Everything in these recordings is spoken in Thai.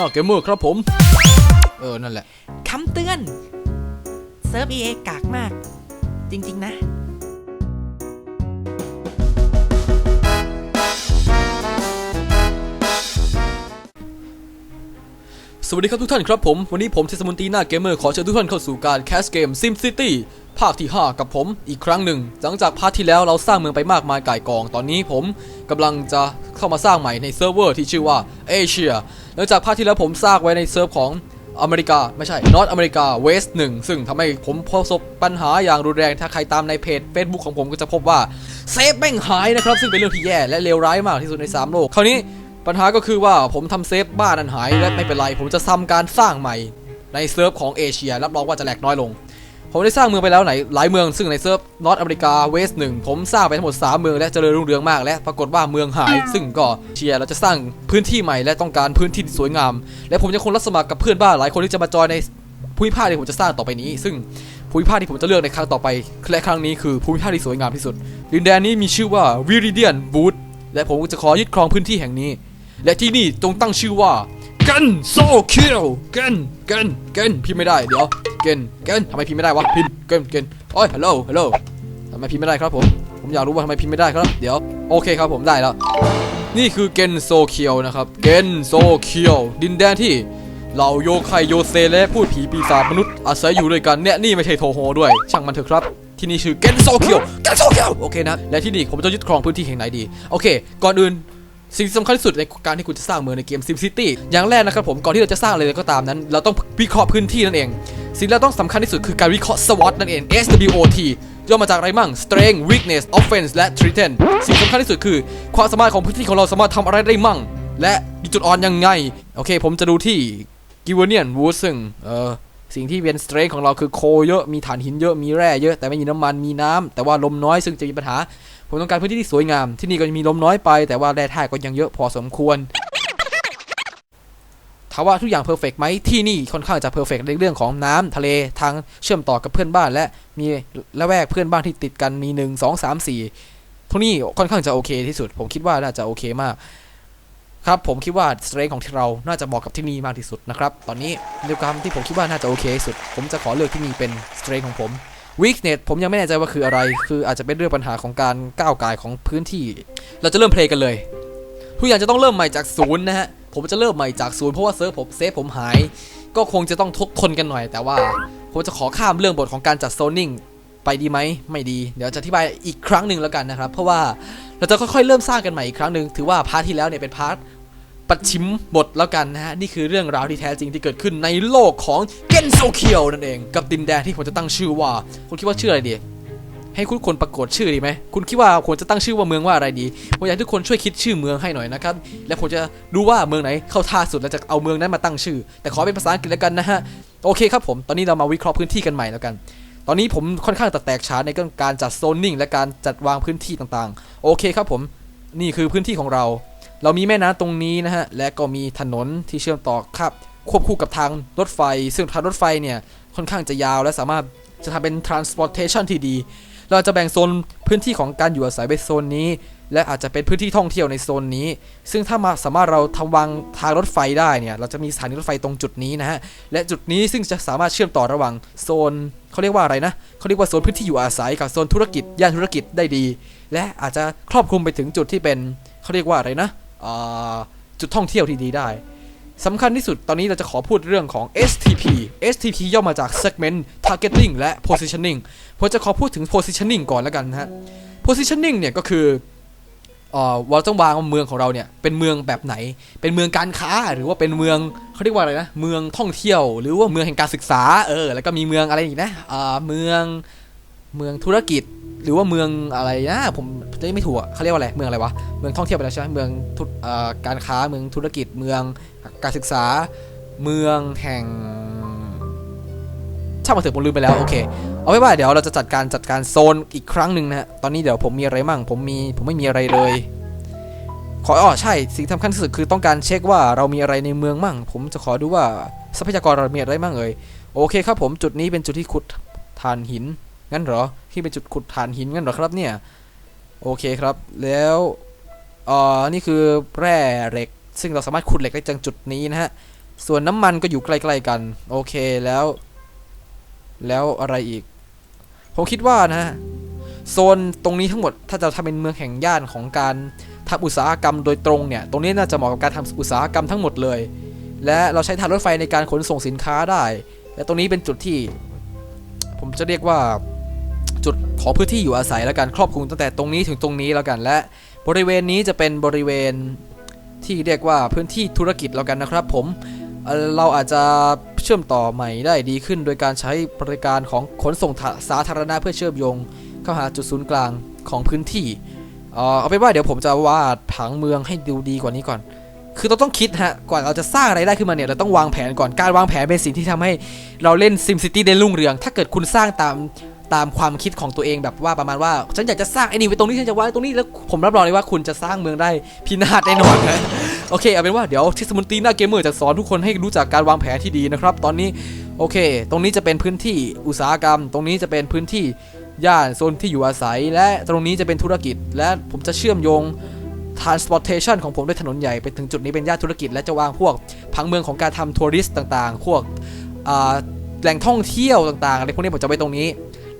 น้าเกมเมอร์ครับผม เออ นั่นแหละ คำเตือน เซิร์ฟเอกากมาก จริง ๆ นะ สวัสดีครับทุกท่านครับผม วันนี้ผมเทสมุนตีหน้าเกมเมอร์ ขอเชิญทุกท่านเข้าสู่การแคสเกม Sim City ภาคที่ 5 กับผมอีกครั้งหนึ่ง หลังจากพาร์ทที่แล้วเราสร้างเมืองไปมากมายก่ายกอง ตอนนี้ผมกำลังจะเข้ามาสร้างใหม่ในเซิร์ฟเวอร์ที่ชื่อว่าเอเชีย หลังจากภาคที่แล้วผมสร้างไว้ในเซิร์ฟของอเมริกา ไม่ใช่นอตอเมริกาเวสต์หนึ่งซึ่งทำให้ผมประสบปัญหาอย่างรุนแรงถ้าใครตามในเพจ Facebook ของผมก็จะพบว่าเซฟแม่งหายนะครับ ซึ่งเป็นเรื่องที่แย่และเลวร้ายมากที่สุดในสามโลก คราวนี้ปัญหาก็คือว่าผมทำเซฟบ้านนั้นหายและไม่เป็นไร ผมจะทำการสร้างใหม่ในเซิร์ฟของเอเชียรับรองว่าจะแหลกน้อยลง ผมได้สร้างเมืองไปแล้วไหนหลายเมืองซึ่งในเซิร์ฟนอตอเมริกาเวสหนึ่งผมสร้างไปทั้งหมด 3 เมืองและเจริญรุ่งเรืองมากและปรากฏว่าเมืองหาย ซึ่งก็เชียร์เราจะสร้างพื้นที่ใหม่และต้องการพื้นที่ที่สวยงาม และผมจะคงรับสมัครกับเพื่อนบ้านหลายคนที่จะมาจอยในภูมิภาคที่ผมจะสร้างต่อไปนี้ ซึ่งภูมิภาคที่ผมจะเลือกในครั้งต่อไปและครั้งนี้คือภูมิภาคที่สวยงามที่สุดดินแดนนี้มีชื่อว่าวิริเดียนบูธและผมจะขอยึดครองพื้นที่แห่งนี้ และที่นี่จงตั้งชื่อว่า กันโซเคิลกันกันกันพิมพ์ไม่ได้เดี๋ยวเกันกันทำไมพิมพ์ไม่ได้วะพิมพ์กันกันโอ้ยฮัลโหลฮัลโหลทำไมพิมพ์ไม่ได้ครับผมผมอยากรู้ว่าทำไมพิมพ์ไม่ได้ครับ เดี๋ยวโอเคครับผมได้แล้ว นี่คือเกนโซเคียวนะครับ เกนโซเคียวดินแดนที่เหล่าโยไคโยเซและพูดผีปีศาจมนุษย์อาศัยอยู่ด้วยกันเนี่ยนี่ไม่ใช่โทโฮด้วย ช่างมันเถอะครับ ที่นี่ชื่อเกนโซเคียวเกนโซเคียวโอเคนะ และที่นี่ผมจะยึดครองพื้นที่แห่งไหนดี โอเค ก่อนอื่น สิ่งสำคัญที่สุดในการที่คุณจะสร้างเมืองในเกม SimCity อย่างแรกนะครับผมก่อนที่เราจะสร้างอะไรก็ตามนั้น เราต้องวิเคราะห์พื้นที่นั่นเอง สิ่งที่เราต้องสำคัญที่สุดคือการวิเคราะห์ SWOT นั่นเอง SWOT ย่อมาจากอะไรมั่ง Strength Weakness Offense และ Threaten สิ่งสำคัญที่สุดคือ ความสามารถของพื้นที่ของเราสามารถทำอะไรได้มั่ง และมีจุดอ่อนยังไง โอเค ผมจะดูที่ g i v e n i a n Wood ซึ่งเออสิ่งที่เป็น strength ของเราคือโคเยอะ มีถ่านหินเยอะ มีแร่เยอะ แต่ไม่มีน้ำมัน มีน้ำแต่ว่าลมน้อยซึ่งจะมีปัญหา ผมต้องการพื้นที่ที่สวยงาม ที่นี่ก็มีลมน้อยไป แต่ว่าแร่ธาตุก็ยังเยอะพอสมควรถามว่าทุกอย่างเพอร์เฟกไหมที่นี่ค่อนข้างจะเพอร์เฟกในเรื่องของน้ำทะเลทางเชื่อมต่อกับเพื่อนบ้าน และมีละแวกเพื่อนบ้านที่ติดกันมี1 2 3 4ทุกนี่ค่อนข้างจะโอเคที่สุด ผมคิดว่าน่าจะโอเคมาก ครับผมคิดว่าสเตรนของที่เราน่าจะเหมาะกับที่นี่มากที่สุดนะครับ ตอนนี้ในความที่ผมคิดว่าน่าจะโอเคที่สุด ผมจะขอเลือกที่นี่เป็นสเตรนของผม weakness ผมยังไม่แน่ใจว่าคืออะไร คืออาจจะเป็นเรื่องปัญหาของการก้าวไกายของพื้นที่ เราจะเริ่มเพลย์กันเลย ทุกอย่างจะต้องเริ่มใหม่จากศูนย์นะฮะ ผมจะเริ่มใหม่จากศูนย์เพราะว่าเซิร์ฟผมเซฟผมหาย ก็คงจะต้องทบทนกันหน่อย แต่ว่าผมจะขอข้ามเรื่องบทของการจัดโซนนิ่งไปดีไหมไม่ดี เดี๋ยวจะอธิบายอีกครั้งหนึ่งแล้วกันนะครับ เพราะว่าเราจะค่อยๆเริ่มสร้างกันใหม่อีกครั้งหนึ่งถือว่าพาร์ทที่แล้วเนี่ยเป็นพาร์ท ปัดชิมบทแล้วกันนะฮะ นี่คือเรื่องราวที่แท้จริงที่เกิดขึ้นในโลกของเกนโซเคียวนั่นเอง กับดินแดนที่ผมจะตั้งชื่อว่า คุณคิดว่าชื่ออะไรดี ให้คุณคนประกฏชื่อดีไหม คุณคิดว่าควรจะตั้งชื่อว่าเมืองว่าอะไรดีผมอยากให้ทุกคนช่วยคิดชื่อเมืองให้หน่อยนะครับ และผมจะรู้ว่าเมืองไหนเข้าท่าสุดแล้วจะเอาเมืองนั้นมาตั้งชื่อ แต่ขอเป็นภาษาอังกฤษแล้วกันนะฮะ โอเคครับผม ตอนนี้เรามาวิเคราะห์พื้นที่กันใหม่แล้วกันตอนนี้ผมค่อนข้างจะแตกฉานในเรื่องการจัดโซนนิ่งและการจัดวางพื้นที่ต่างๆ โอเคครับผม นี่คือพื้นที่ของเรา เรามีแม่น้ำตรงนี้นะฮะ และก็มีถนนที่เชื่อมต่อครับควบคู่กับทางรถไฟ ซึ่งทางรถไฟเนี่ยค่อนข้างจะยาวและสามารถจะทำเป็น transportation ที่ดี เราจะแบ่งโซนพื้นที่ของการอยู่อาศัยไปโซนนี้ และอาจจะเป็นพื้นที่ท่องเที่ยวในโซนนี้ ซึ่งถ้ามาสามารถเราทำวางทางรถไฟได้เนี่ย เราจะมีสถานีรถไฟตรงจุดนี้นะฮะ และจุดนี้ซึ่งจะสามารถเชื่อมต่อระหว่างโซนเขาเรียกว่าอะไรนะเขาเรียกว่าโซนพื้นที่อยู่อาศัยกับโซนธุรกิจย่านธุรกิจได้ดี และอาจจะครอบคลุมไปถึงจุดที่เป็นเขาเรียกว่าอะไรนะ จุดท่องเที่ยวที่ดีได้สำคัญที่สุดตอนนี้เราจะขอพูดเรื่องของ STP STP ย่อมาจาก Segment Targeting และ Positioning ผมจะขอพูดถึง Positioning ก่อนแล้วกันนะฮะ Positioning เนี่ยก็คือเราต้องวางเมืองของเราเนี่ยเป็นเมืองแบบไหน เป็นเมืองการค้าหรือว่าเป็นเมืองเขาเรียกว่าอะไรนะ เมืองท่องเที่ยว หรือว่าเมืองแห่งการศึกษาเออแล้วก็มีเมืองอะไรอีกนะอ่าเมืองเมืองธุรกิจ หรือว่าเมืองอะไรนะผมจะไม่ถูกเขาเรียกว่าอะไรเมืองอะไรวะเมืองท่องเที่ยวไปแล้วใช่ไหมเมืองอการค้าเมืองธุรกิจเมืองการศึกษาเมืองแห่งช่างมาเถอะผมลืมไปแล้วโอเคเอาไว้ว่าเดี๋ยวเราจะจัดการจัดการโซนอีกครั้งหนึ่งนะตอนนี้เดี๋ยวผมมีอะไรมั่งผมมีผมไม่มีอะไรเลย ขออ๋อใช่สิ่งสำคัญที่สุดคือต้องการเช็คว่าเรามีอะไรในเมืองมั่ง ผมจะขอดูว่าทรัพยากรเรามีอะไรมั่งเอ่ยโอเคครับผมจุดนี้เป็นจุดที่ขุดถ่านหิน งั้นเหรอที่เป็นจุดขุดถ่านหินงั้นเหรอครับเนี่ยโอเคครับแล้วอ่อนี่คือแร่เหล็ก ซึ่งเราสามารถขุดเหล็กได้จากจุดนี้นะฮะส่วนน้ำมันก็อยู่ใกล้ๆกัน โอเคแล้ว แล้วอะไรอีก ผมคิดว่านะฮะโซนตรงนี้ทั้งหมดถ้าจะทำเป็นเมืองแห่งย่านของการทำอุตสาหกรรมโดยตรงเนี่ย ตรงนี้น่าจะเหมาะกับการทำอุตสาหกรรมทั้งหมดเลย และเราใช้ทางรถไฟในการขนส่งสินค้าได้ และตรงนี้เป็นจุดที่ ผมจะเรียกว่า จุดของพื้นที่อยู่อาศัยแล้วกันครอบคลุมตั้งแต่ตรงนี้ถึงตรงนี้แล้วกันและ บริเวณนี้จะเป็นบริเวณที่เรียกว่าพื้นที่ธุรกิจแล้วกันนะครับ ผมเราอาจจะเชื่อมต่อใหม่ได้ดีขึ้น โดยการใช้บริการของขนส่งสาธารณะเพื่อเชื่อมโยง เข้าหาจุดศูนย์กลางของพื้นที่เอาเป็นว่าเดี๋ยวผมจะวาดผังเมืองให้ดูดีกว่านี้ก่อน คือเราต้องคิดฮะ ก่อนเราจะสร้างอะไรได้ขึ้นมาเนี่ย เราต้องวางแผนก่อน การวางแผนเป็นสิ่งที่ทำให้เราเล่น SimCity ได้รุ่งเรือง ถ้าเกิดคุณสร้างตาม ตามความคิดของตัวเองแบบว่าประมาณว่า ฉันอยากจะสร้างไอ้นี่ไว้ตรงนี้ฉันจะวางไว้ตรงนี้แล้วผมรับรองเลยว่าคุณจะสร้างเมืองได้พินาศแน่นอนนะโอเคเอาเป็นว่าเดี๋ยวทิสมุนตีหน้าเกมเมอร์จะสอนทุกคนให้รู้จักการวางแผนที่ดีนะครับ ตอนนี้โอเค ตรงนี้จะเป็นพื้นที่อุตสาหกรรม ตรงนี้จะเป็นพื้นที่ย่านโซนที่อยู่อาศัย และตรงนี้จะเป็นธุรกิจ และผมจะเชื่อมโยง transportation ของผมด้วยถนนใหญ่ไปถึงจุดนี้เป็นย่านธุรกิจ และจะวางพวกผังเมืองของการทำทัวริสต์ต่างๆ พวกแหล่งท่องเที่ยวต่างๆอะไรพวกนี้ผมจะไว้ตรงนี้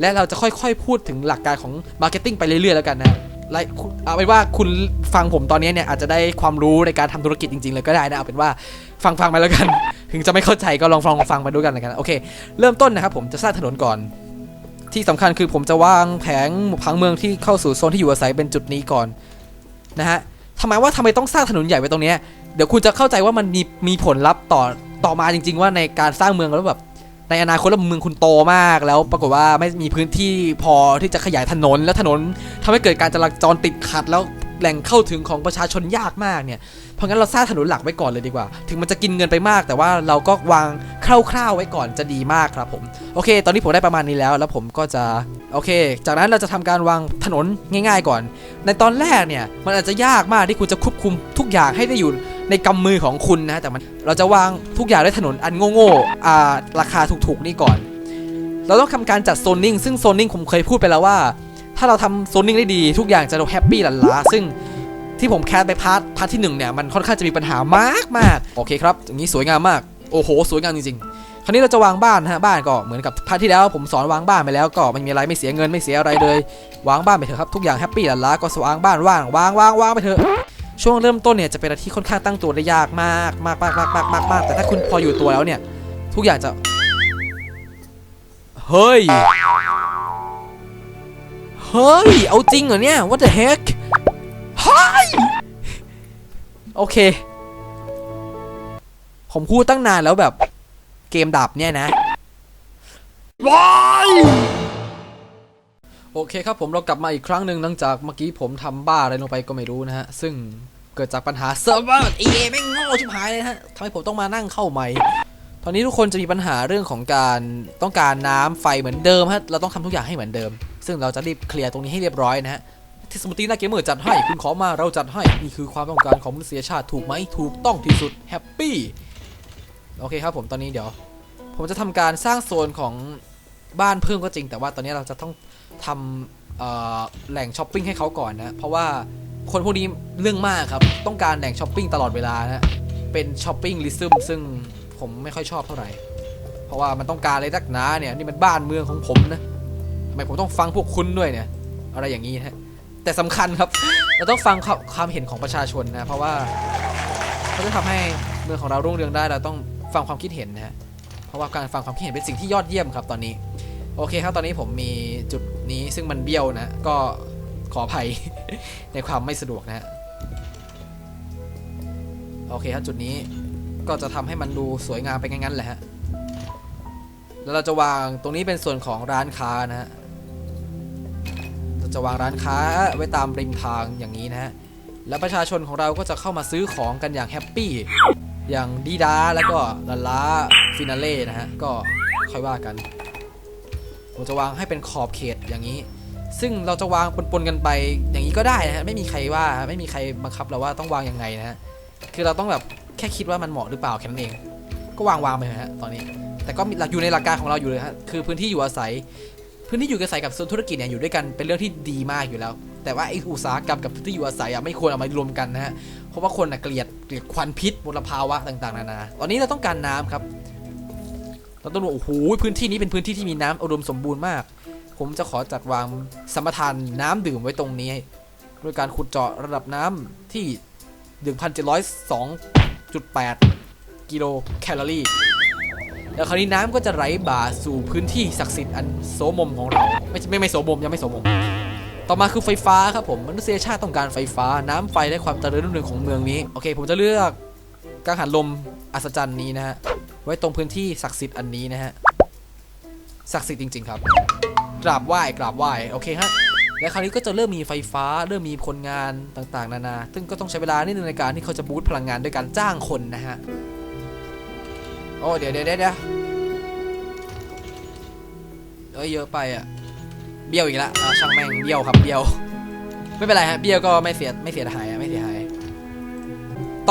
และเราจะค่อยๆ พูดถึงหลักการของ marketing ไปเรื่อยๆ แล้วกันนะไลเอาเป็นว่าคุณฟังผมตอนนี้เนี่ยอาจจะได้ความรู้ในการทำธุรกิจจริงๆ เลยก็ได้นะเอาเป็นว่าฟังฟังๆไปแล้วกัน ถึงจะไม่เข้าใจก็ลองฟังฟังไปด้วยกันแล้วกันโอเค เริ่มต้นนะครับผมจะสร้างถนนก่อน ที่สำคัญคือผมจะวางแผงผังเมืองที่เข้าสู่โซนที่อยู่อาศัยเป็นจุดนี้ก่อนนะฮะทำไมว่าทำไมต้องสร้างถนนใหญ่ไว้ตรงนี้เดี๋ยวคุณจะเข้าใจว่ามันมีมีผลลัพธ์ต่อต่อมาจริง ๆ ว่าในการสร้างเมืองแล้วแบบ ในอนาคตแล้วเมืองคุณโตมากแล้ว ปรากฏว่าไม่มีพื้นที่พอที่จะขยายถนนแล้วถนนทำให้เกิดการจราจรติดขัดแล้วแหล่งเข้าถึงของประชาชนยากมากเนี่ย เพราะงั้นเราสร้างถนนหลักไว้ก่อนเลยดีกว่า ถึงมันจะกินเงินไปมาก แต่ว่าเราก็วางคร่าวๆไว้ก่อนจะดีมากครับผม โอเค ตอนนี้ผมได้ประมาณนี้แล้ว แล้วผมก็จะ โอเค จากนั้นเราจะทำการวางถนนง่าย ๆ ก่อน ในตอนแรกเนี่ย มันอาจจะยากมากที่คุณจะควบคุมทุกอย่างให้ได้อยู่ ในกำมือของคุณนะ แต่มันเราจะวางทุกอย่างด้วยถนนอันโง่ๆอ่าราคาถูกๆนี่ก่อน เราต้องทำการจัดโซนนิ่งซึ่งโซนนิ่งผมเคยพูดไปแล้วว่า ถ้าเราทำโซนนิ่งได้ดี ทุกอย่างจะแฮปปี้หลันล้าซึ่งที่ผมแคสไปพาร์ทพาร์ทที่หนึ่งเนี่ยมันค่อนข้างจะมีปัญหามากมากโอเคครับอย่างนี้สวยงามมากโอ้โห สวยงามจริงๆ คราวนี้เราจะวางบ้านนะฮะบ้านก็เหมือนกับพาร์ทที่แล้วผมสอนวางบ้านไปแล้วก็ไม่มีอะไรไม่เสียเงินไม่เสียอะไรเลย วางบ้านไปเถอะครับทุกอย่างแฮปปี้หลันล้าก็วางบ้านว่างวางวางวางไปเถอะ ช่วงเริ่มต้นเนี่ยจะเป็นอะไรที่ค่อนข้างตั้งตัวได้ยากมากมากมากมากมากมากมากแต่ถ้าคุณพออยู่ตัวแล้วเนี่ย ทุกอย่างจะ เฮ้ย เฮ้ย เอาจริงเหรอเนี่ย what the heck เฮ้ย โอเค ผมพูดตั้งนานแล้วแบบ เกมดับเนี่ยนะว้าย โอเคครับผมเรากลับมาอีกครั้งหนึ่งหลังจากเมื่อกี้ผมทำบ้าอะไรลงไปก็ไม่รู้นะฮะ ซึ่งเกิดจากปัญหาเซิร์ฟเวอร์เอแม่งโง่ชิบหายเลยฮะทำให้ผมต้องมานั่งเข้าใหม่ ตอนนี้ทุกคนจะมีปัญหาเรื่องของการต้องการน้ำไฟเหมือนเดิมฮะ เราต้องทำทุกอย่างให้เหมือนเดิม ซึ่งเราจะรีบเคลียร์ตรงนี้ให้เรียบร้อยนะฮะเทสมุตีหน้าเกมเมอร์จัดให้คุณขอมาเราจัดให้นี่คือความต้องการของมนุษยชาติถูกไหมถูกต้องที่สุดแฮปปี้โอเคครับผมตอนนี้เดี๋ยว ผมจะทำการสร้างโซนของบ้านเพิ่มก็จริง แต่ว่าตอนนี้เราจะต้อง ทำแหล่งช้อปปิ้งให้เขาก่อนนะ เพราะว่าคนพวกนี้เรื่องมากครับ ต้องการแหล่งช้อปปิ้งตลอดเวลานะ เป็นช้อปปิ้งลิซึมซึ่งผมไม่ค่อยชอบเท่าไหร่ เพราะว่ามันต้องการอะไรนักหนาเนี่ยนี่มันบ้านเมืองของผมนะทำไมผมต้องฟังพวกคุณด้วยเนี่ย อะไรอย่างนี้นะฮะแต่สำคัญครับ เราต้องฟังความเห็นของประชาชนนะ เพราะว่าเขาจะทำให้เมืองของเรารุ่งเรืองได้เราต้องฟังความคิดเห็นนะฮะเพราะว่าการฟังความคิดเห็นเป็นสิ่งที่ยอดเยี่ยมครับตอนนี้ โอเคครับตอนนี้ผมมีจุดนี้ซึ่งมันเบี้ยวนะ ก็ขออภัย ในความไม่สะดวกนะฮะโอเคครับจุดนี้ก็จะทำให้มันดูสวยงามไปงั้นๆแหละฮะแล้วเราจะวางตรงนี้เป็นส่วนของร้านค้านะฮะเราจะวางร้านค้าไว้ตามริมทางอย่างนี้นะฮะแล้วประชาชนของเราก็จะเข้ามาซื้อของกันอย่างแฮปปี้อย่างดีดาแล้วก็ลาลาฟินาเล่นะฮะก็ค่อยว่ากัน ผมจะวางให้เป็นขอบเขตอย่างนี้ ซึ่งเราจะวางปนๆกันไปอย่างนี้ก็ได้นะฮะไม่มีใครว่าไม่มีใครบังคับเราว่าต้องวางยังไงนะฮะคือเราต้องแบบแค่คิดว่ามันเหมาะหรือเปล่าแค่นั้นเอง ก็วางวางไปฮะตอนนี้ แต่ก็มีหลักอยู่ในหลักการของเราอยู่เลยฮะคือพื้นที่อยู่อาศัย พื้นที่อยู่อาศัยกับโซนธุรกิจเนี่ยอยู่ด้วยกันเป็นเรื่องที่ดีมากอยู่แล้ว แต่ว่าไออุตสาหกรรมกับพื้นที่อยู่อาศัยอะไม่ควรเอามารวมกันนะฮะเพราะว่าคนอะเกลียดเกลียดควันพิษมลภาวะต่างๆนานา ตอนนี้เราต้องการน้ำครับ เราต้องดูโอ้โหพื้นที่นี้เป็นพื้นที่ที่มีน้ำอุดมสมบูรณ์มาก ผมจะขอจัดวางสมปทานน้ำดื่มไว้ตรงนี้โดยการขุดเจาะระดับน้ำที่ 1,702.8 กิโลแคลอรี่ แล้วคราวนี้น้ำก็จะไหลบ่าสู่พื้นที่ศักดิ์สิทธิ์อันโสมมของเรา ไม่ไม่ไม่โสมมยังไม่โสมม ต่อมาคือไฟฟ้าครับผมมนุษยชาติต้องการไฟฟ้าน้ำไฟและความเจริญรุ่งเรืองของเมืองนี้ โอเค ผมจะเลือกกังหันลมอัศจรรย์นี้นะฮะ ไว้ตรงพื้นที่ศักดิ์สิทธิ์อันนี้นะฮะศักดิ์สิทธิ์จริง ๆ ครับ กราบไหว้กราบไหว้โอเคฮะและคราวนี้ก็จะเริ่มมีไฟฟ้า เริ่มมีคนงานต่างๆ นานา ซึ่งก็ต้องใช้เวลานิดนึงในการที่เขาจะบูตพลังงานด้วยการจ้างคนนะฮะ โอ้เดี๋ยวเดี๋ยวเดี๋ยวเดี๋ยวเอ้ยเยอะไปอะ เบี้ยวอีกแล้วอะช่างแม่งเบี้ยวครับเบี้ยว ไม่เป็นไรฮะ เบี้ยวก็ไม่เสียไม่เสียหาย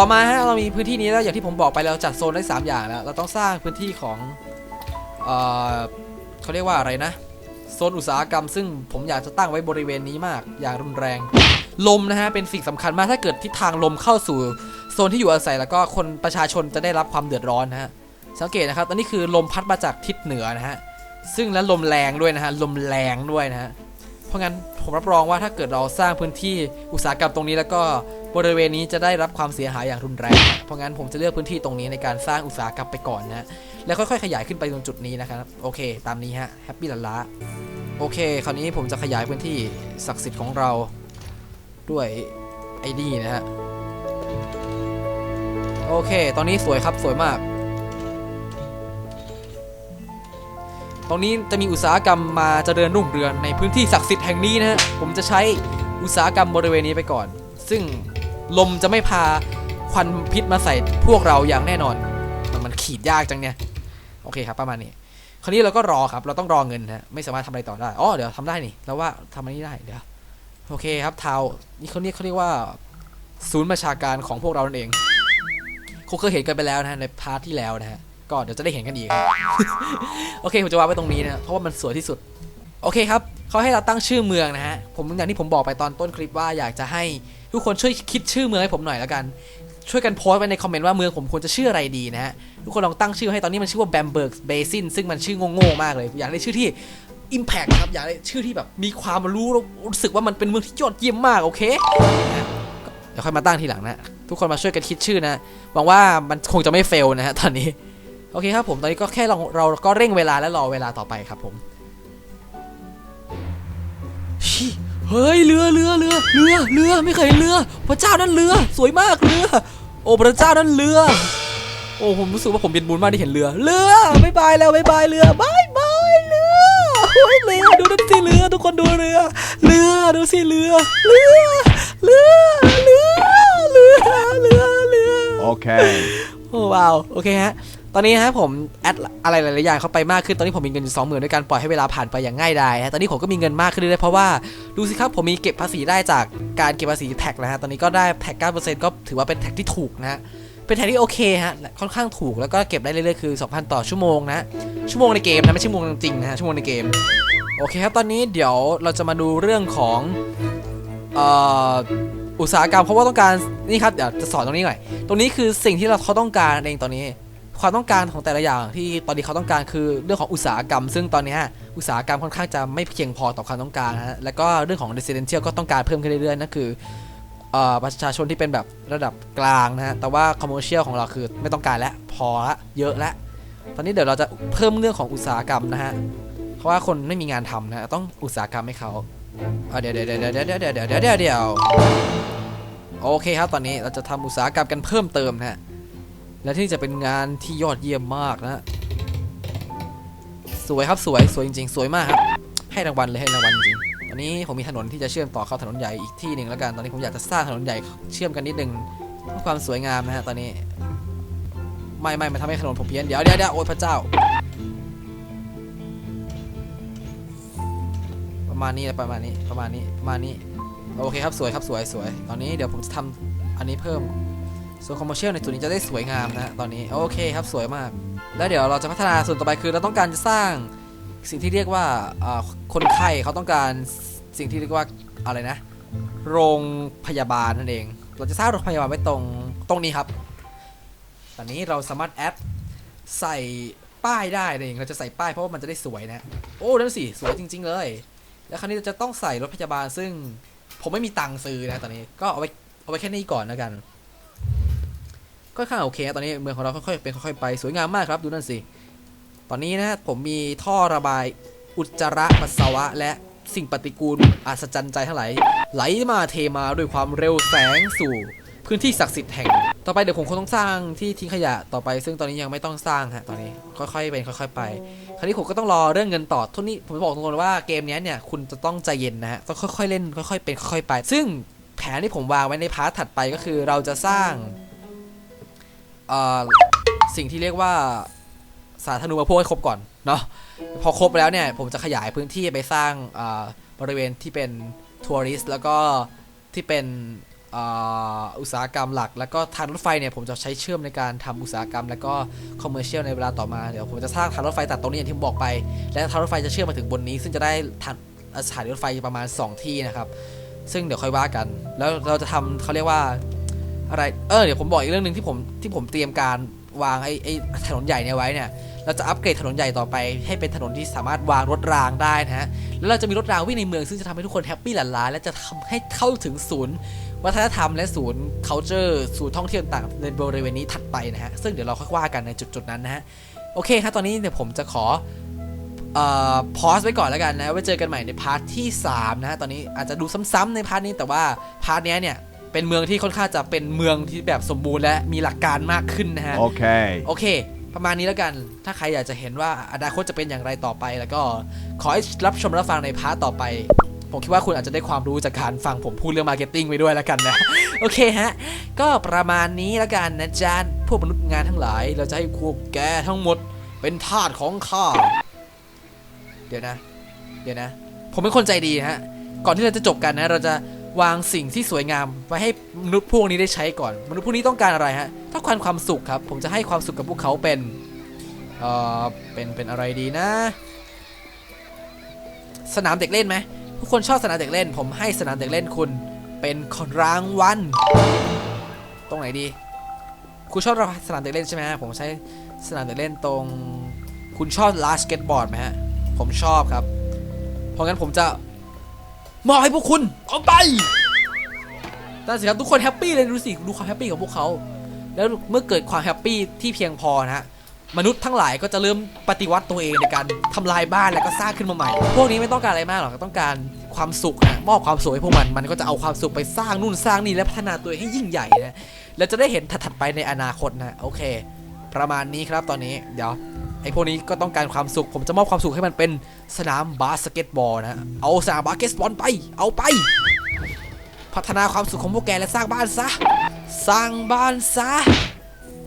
ต่อมาฮะเรามีพื้นที่นี้แล้วอย่างที่ผมบอกไปเราจัดโซนได้ 3 อย่างแล้ว เราต้องสร้างพื้นที่ของเอ่อเขาเรียกว่าอะไรนะ โซนอุตสาหกรรม ซึ่งผมอยากจะตั้งไว้บริเวณนี้มากอย่างรุนแรง ลมนะฮะเป็นสิ่งสำคัญมากถ้าเกิดทิศทางลมเข้าสู่โซนที่อยู่อาศัยแล้วก็คนประชาชนจะได้รับความเดือดร้อนนะฮะสังเกตนะครับตอนนี้คือลมพัดมาจากทิศเหนือนะฮะซึ่งแล้วลมแรงด้วยนะฮะลมแรงด้วยนะฮะเพราะงั้นผมรับรองว่าถ้าเกิดเราสร้างพื้นที่อุตสาหกรรมตรงนี้แล้วก็ บริเวณนี้จะได้รับความเสียหายอย่างรุนแรง เพราะงั้นผมจะเลือกพื้นที่ตรงนี้ในการสร้างอุตสาหกรรมไปก่อนนะ แล้วค่อยๆ ขยายขึ้นไปตรงจุดนี้นะครับ โอเค ตามนี้ฮะ แฮปปี้ลาลาโอเค คราวนี้ผมจะขยายพื้นที่ศักดิ์สิทธิ์ของเราด้วยไอ้นี่นะฮะ โอเค ตอนนี้สวยครับ สวยมาก ตรงนี้จะมีอุตสาหกรรมมาเจริญรุ่งเรืองในพื้นที่ศักดิ์สิทธิ์แห่งนี้นะฮะ ผมจะใช้อุตสาหกรรมบริเวณนี้ไปก่อน ซึ่ง ลมจะไม่พาควันพิษมาใส่พวกเราอย่างแน่นอนมันมันขีดยากจังเนี่ย โอเคครับ ประมาณนี้ คราวนี้เราก็รอครับ เราต้องรอเงินนะฮะ ไม่สามารถทำอะไรต่อได้ อ๋อ เดี๋ยวทำได้นี่แล้วว่าทำอันนี้ได้ เดี๋ยว โอเคครับทาวนี่เขาเรียกเขาเรียกว่า ศูนย์ประชาการของพวกเรานั่นเองคงเคยเห็นกันไปแล้วนะในพาร์ทที่แล้วนะฮะ ก็เดี๋ยวจะได้เห็นกันอีกโอเค ผมจะวางไว้ตรงนี้นะ เพราะว่ามันสวยที่สุด โอเคครับเขาให้เราตั้งชื่อเมืองนะฮะ ผมอย่างที่ผมบอกไปตอนต้นคลิปว่าอยากจะให้ ทุกคนช่วยคิดชื่อเมืองให้ผมหน่อยแล้วกัน ช่วยกันโพสต์ไว้ในคอมเมนต์ว่าเมืองผมควรจะชื่ออะไรดีนะฮะ ทุกคนลองตั้งชื่อให้ตอนนี้มันชื่อว่า Bamberg Basin ซึ่งมันชื่อโง่ๆมากเลย อยากได้ชื่อที่ Impact ครับ อยากได้ชื่อที่แบบมีความรู้รู้สึกว่ามันเป็นเมืองที่ยอดเยี่ยมมากโอเคนะเดี๋ยวค่อยมาตั้งทีหลังนะ ทุกคนมาช่วยกันคิดชื่อนะหวังว่ามันคงจะไม่เฟลนะฮะตอนนี้โอเคครับผมตอนนี้ก็แค่เราเราก็เร่งเวลาและรอเวลาต่อไปครับผมชิ เฮ้ยเรือเรือเรือเรือเรือไม่เคยเห็นเรือ พระเจ้านั่นเรือ สวยมากเรือ โอ้พระเจ้านั่นเรือ โอ้ผมรู้สึกว่าผมเป็นบุญมากที่เห็นเรือ เรือบ๊ายบายแล้วบ๊ายบายเรือบายบายเรือโอ้ยเรือดูนั่นสิเรือทุกคนดูเรือ เรือดูสิเรือเรือเรือเรือเรือเรือเรือ Okay. โอ้ว้าวโอเคฮะต อนนี้ฮะผมแอดอะไรหลายๆอย่างเข้าไปมากขึ้น ตอนนี้ผมมีเงินอยู่สองหมื่นด้วยการปล่อยให้เวลาผ่านไปอย่างง่ายดายฮะตอนนี้ผมก็มีเงินมากขึ้นเรื่อยๆเพราะว่าดูสิครับผมมีเก็บภาษีได้จากการเก็บภาษีแท็กนะฮะตอนนี้ก็ได้แท็ก9%ก็ถือว่าเป็นแท็กที่ถูกนะฮะเป็นแท็กที่โอเคฮะค่อนข้างถูกแล้วก็เก็บได้เรื่อยๆคือ 2,000 ต่อชั่วโมงนะชั่วโมงในเกมนะไม่ใช่ชั่วโมงจริงนะฮะชั่วโมงในเกมโอเคครับตอนนี้เดี๋ยวเราจะมาดูเรื่องของเอ่ออุตสาหกรรมเพราะว่าต้องการนี่ครับเดี๋ยวจะสอนตรงนี้หน่อยตรงนี้คือสิ่งที่เราเขาต้องการเองตอนนี้ ความต้องการของแต่ละอย่างที่ตอนนี้เขาต้องการคือเรื่องของอุตสาหกรรม ซึ่งตอนนี้อุตสาหกรรมค่อนข้างจะไม่เพียงพอต่อความต้องการฮะแล้วก็เรื่องของ residential ก็ต้องการเพิ่มขึ้นเรื่อยๆนั่นคือประชาชนที่เป็นแบบระดับกลางนะฮะแต่ว่าคอมเมอร์เชียลของเราคือไม่ต้องการแล้วพอละเยอะแล้วตอนนี้เดี๋ยวเราจะเพิ่มเรื่องของอุตสาหกรรมนะฮะเพราะว่าคนไม่มีงานทำนะต้องอุตสาหกรรมให้เขาเดี๋ยวเดี๋ยวเดี๋ยวเดี๋ยวเดี๋ยวเดี๋ยวเดี๋ยวโอเคครับตอนนี้เราจะทำอุตสาหกรรมกันเพิ่มเติมนะฮะ และที่จะเป็นงานที่ยอดเยี่ยมมากนะ สวยครับสวยสวยจริง ๆ สวยมากครับให้รางวัลเลยให้รางวัลจริงตอนนี้ผมมีถนนที่จะเชื่อมต่อเข้าถนนใหญ่อีกที่หนึ่งแล้วกัน ตอนนี้ผมอยากจะสร้างถนนใหญ่เชื่อมกันนิดนึงเพื่อความสวยงามนะฮะตอนนี้ไม่ไม่มันทำให้ถนนผมเพี้ยนเดี๋ยวเดี๋ยวเดี๋ยวโอ้ยพระเจ้า ประมาณนี้ประมาณนี้ประมาณนี้ประมาณนี้โอเคครับสวยครับสวยสวย ตอนนี้เดี๋ยวผมจะทำอันนี้เพิ่ม ส่วนคอมเมอร์เชียลในจุดนี้จะได้สวยงามนะตอนนี้ โอเคครับสวยมาก แล้วเดี๋ยวเราจะพัฒนาส่วนต่อไปคือเราต้องการจะสร้างสิ่งที่เรียกว่าคนไข้เขาต้องการสิ่งที่เรียกว่าอะไรนะ โรงพยาบาลนั่นเอง เราจะสร้างโรงพยาบาลไว้ตรงตรงนี้ครับ ตอนนี้เราสามารถแอดใส่ป้ายได้นั่นเองเราจะใส่ป้ายเพราะว่ามันจะได้สวยนะโอ้นั่นสิสวยจริง ๆ เลย แล้วคราวนี้เราจะต้องใส่รถพยาบาลซึ่งผมไม่มีตังค์ซื้อนะตอนนี้ก็เอาไว้เอาไว้แค่นี้ก่อนแล้วกัน ค่อนข้างโอเคนะตอนนี้เมืองของเราค่อยๆเป็นค่อยๆไปสวยงามมากครับดูนั่นสิ ตอนนี้นะผมมีท่อระบายอุจจาระปัสสาวะ และสิ่งปฏิกูลอัศจรรย์ใจทั้งหลายไหลมาเทมาด้วยความเร็วแสงสู่พื้นที่ศักดิ์สิทธิ์แห่ง ต่อไปเดี๋ยวผมคงต้องสร้างที่ทิ้งขยะต่อไป ซึ่งตอนนี้ยังไม่ต้องสร้างฮะตอนนี้ค่อยๆเป็นค่อยๆไป คราวนี้ผมก็ต้องรอเรื่องเงินต่อทุกนี้ผมบอกตรงๆว่าเกมนี้เนี่ยคุณจะต้องใจเย็นนะฮะต้องค่อยๆเล่นค่อยๆเป็นค่อยๆไป ซึ่งแผนที่ผมวางไว้ในพาร์ทถัดไปก็คือเราจะสร้าง อ่อสิ่งที่เรียกว่าสาธารณูปโภคให้ครบก่อนเนาะพอครบแล้วเนี่ย ผมจะขยายพื้นที่ไปสร้างบริเวณที่เป็นทัวริสต์แล้วก็ที่เป็นอุตสาหกรรมหลัก แล้วก็ทางรถไฟเนี่ยผมจะใช้เชื่อมในการทำอุตสาหกรรม แล้วก็คอมเมอร์เชียลในเวลาต่อมาเดี๋ยวผมจะสร้างทางรถไฟตัดตรงนี้อย่างที่ผมบอกไป และทางรถไฟจะเชื่อมมาถึงบนนี้ ซึ่งจะได้ทางสถานีรถไฟประมาณ 2 ที่นะครับ ซึ่งเดี๋ยวค่อยว่ากัน แล้วเราจะทำเขาเรียกว่า อะไร เออ เดี๋ยวผมบอกอีกเรื่องหนึ่งที่ผมที่ผมเตรียมการวางไอ้ไอ้ถนนใหญ่เนี่ยไว้เนี่ย เราจะอัปเกรดถนนใหญ่ต่อไป ให้เป็นถนนที่สามารถวางรถรางได้นะฮะ แล้วเราจะมีรถรางวิ่งในเมืองซึ่งจะทำให้ทุกคนแฮปปี้หลั่นล้าและจะทำให้เข้าถึงศูนย์ วัฒนธรรมและศูนย์ culture ศูนย์ท่องเที่ยวต่างๆในบริเวณนี้ถัดไปนะฮะ ซึ่งเดี๋ยวเราค่อยว่ากันในจุดๆนั้นนะฮะ โอเคครับ ตอนนี้เนี่ยผมจะขอเอ่อพอสไว้ก่อนแล้วกันนะไว้เจอกันใหม่ในพาร์ทที่ 3 นะฮะตอนนี้อาจจะดูซ้ำๆในพาร์ทนี้แต่ว่าพาร์ทเนี้ยเนี่ย เป็นเมืองที่ค่อนข้างจะเป็นเมืองที่แบบสมบูรณ์และมีหลักการมากขึ้นนะฮะ Okay. โอเค ประมาณนี้แล้วกัน ถ้าใครอยากจะเห็นว่าอนาคตจะเป็นอย่างไรต่อไป แล้วก็ขอให้รับชมรับฟังในพาร์ทต่อไป ผมคิดว่าคุณอาจจะได้ความรู้จากการฟังผมพูดเรื่องมาร์เก็ตติ้งไปด้วยแล้วกันนะ โอเคฮะ ก็ประมาณนี้แล้วกันนะจ๊ะพวกมนุษย์งานทั้งหลาย เราจะให้พวกแกทั้งหมดเป็นทาสของข้า เดี๋ยวนะ เดี๋ยวนะ ผมเป็นคนใจดีนะฮะ ก่อนที่เราจะจบกันนะ เราจะ วางสิ่งที่สวยงามไว้ให้มนุษย์พวกนี้ได้ใช้ก่อน มนุษย์พวกนี้ต้องการอะไรฮะต้องการความสุขครับ ผมจะให้ความสุขกับพวกเขาเป็นเอ่อเป็นเป็นอะไรดีนะ สนามเด็กเล่นไหมทุกคนชอบสนามเด็กเล่น ผมให้สนามเด็กเล่นคุณเป็นคนรางวัลตรงไหนดี คุณชอบสนามเด็กเล่นใช่ไหมฮะผมใช้สนามเด็กเล่นตรง คุณชอบลาสเกตบอร์ดไหมฮะผมชอบครับ เพราะงั้นผมจะ มอบให้พวกคุณเอาไปนั่นสิครับทุกคนแฮปปี้เลยดูสิดูความแฮปปี้ของพวกเขา แล้วเมื่อเกิดความแฮปปี้ที่เพียงพอนะฮะมนุษย์ทั้งหลายก็จะเริ่มปฏิวัติตัวเองในการทำลายบ้านแล้วก็สร้างขึ้นมาใหม่ พวกนี้ไม่ต้องการอะไรมากหรอกต้องการความสุขนะมอบความสุขให้พวกมัน มันก็จะเอาความสุขไปสร้างนู่นสร้างนี่และพัฒนาตัวเองให้ยิ่งใหญ่นะ แล้วจะได้เห็นถัดๆไปในอนาคตนะ โอเค ประมาณนี้ครับตอนนี้ เดี๋ยว ไอ้พวกนี้ก็ต้องการความสุข ผมจะมอบความสุขให้มันเป็นสนามบาสเกตบอลนะ เอาสนามบาสเกตบอลไป เอาไป พัฒนาความสุขของพวกแกและสร้างบ้านซะ สร้างบ้านซะ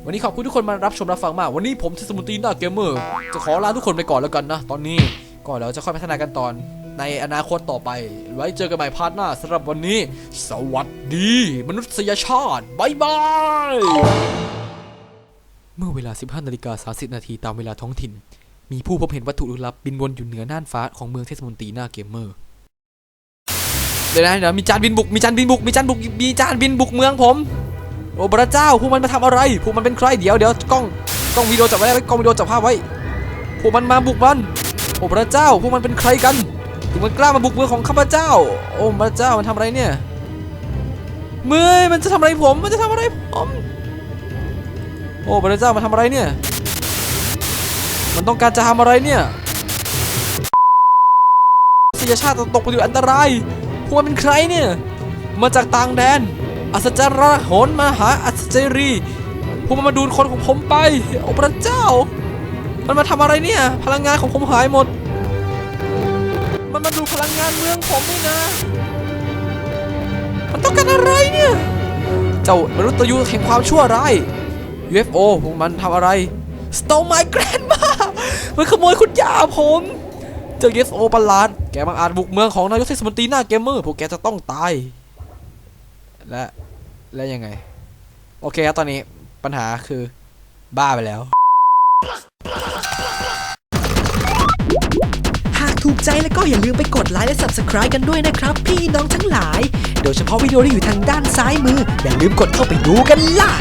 วันนี้ขอบคุณทุกคนมารับชมรับฟังมาก วันนี้ผมเทสมุตีน่าเกมเมอร์ จะขอลาทุกคนไปก่อนแล้วกันนะ ตอนนี้ก่อนแล้วจะค่อยพัฒนากันตอนในอนาคตต่อไป ไว้เจอกันใหม่พาร์ทหน้าสำหรับวันนี้ สวัสดี มนุษยชาติบายบาย เมื่อเวลา 15นาฬิกา30นาทีตามเวลาท้องถิ่น มีผู้พบเห็นวัตถุลึกลับบินวนอยู่เหนือน่านฟ้าของเมืองเทศมนตรีหน้าเกมเมอร์เดี๋ยวนะเดี๋ยวมีจานบินบุกมีจานบินบุกมีจานบุกมีจานบินบุกเมืองผม โอ้พระเจ้าพวกมันมาทำอะไรพวกมันเป็นใครเดี๋ยวเดี๋ยวกล้องกล้องวิดีโอจับไว้ไว้กล้องวิดีโอจับภาพไว้พวกมันมาบุกมัน โอ้พระเจ้าพวกมันเป็นใครกันถึงมันกล้ามาบุกเมืองของข้าพเจ้า โอ้พระเจ้ามันทำอะไรเนี่ยเมื่อมันจะทำอะไรผมมันจะทำอะไรผม โอ้พระเจ้ามันทำอะไรเนี่ย มันต้องการจะทำอะไรเนี่ยสิยชาติตกไปอยู่อันตราย พวกมันเป็นใครเนี่ย มาจากต่างแดน อัศจรรย์โหนมาหาอัศเจรี พวกมันมาดูดคนของผมไป โอ้พระเจ้า มันมาทำอะไรเนี่ย พลังงานของผมหายหมด มันมาดูพลังงานเมืองผมนี่นะ มันต้องการอะไรเนี่ย เจ้ามนุษย์ยูแห่งความชั่วร้าย UFO พวกมันทำอะไร Stole my grandma มันขโมยคุณย่าผม เจอ UFO ประหลาด แกบังอาจบุกเมืองของนายกเทศมนตรีหน้าเกมเมอร์พวกแกจะต้องตาย และ และยังไง โอเคครับตอนนี้ปัญหาคือ บ้าไปแล้ว หากถูกใจแล้วก็อย่าลืมไปกดไลค์และ Subscribe กันด้วยนะครับ พี่น้องทั้งหลาย โดยเฉพาะวิดีโอที่อยู่ทางด้านซ้ายมือ อย่าลืมกดเข้าไปดูกันล่ะ